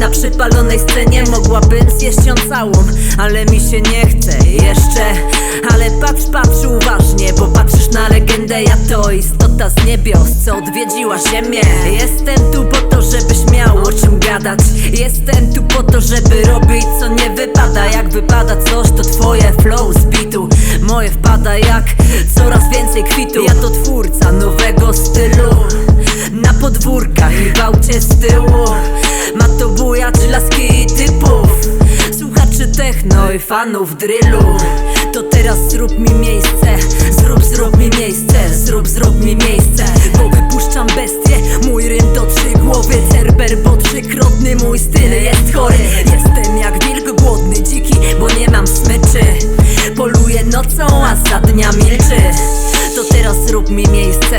Na przypalonej scenie mogłabym zjeść ją całą Ale mi się nie chce jeszcze. Ale patrz, patrz uważnie Bo patrzysz na legendę, ja to istota z niebios Co odwiedziła ziemię. Jestem tu po to, żebyś miał o czym gadać. Jestem tu po to, żeby robić co nie wypada. Jak wypada coś, to twoje flow z bitu. Moje wpada jak coraz więcej kwitu. Ja W aucie z tyłu. Ma to bujać laski i typów Słuchaczy techno i fanów drillu. To teraz zrób mi miejsce Zrób, zrób mi miejsce Zrób, zrób mi miejsce Bo wypuszczam bestię Mój rym to trzy głowy Cerber, bo trzykrotny mój styl jest chory. Jestem jak wilk głodny, dziki Bo nie mam smyczy. Poluję nocą, a za dnia milczy. To teraz zrób mi miejsce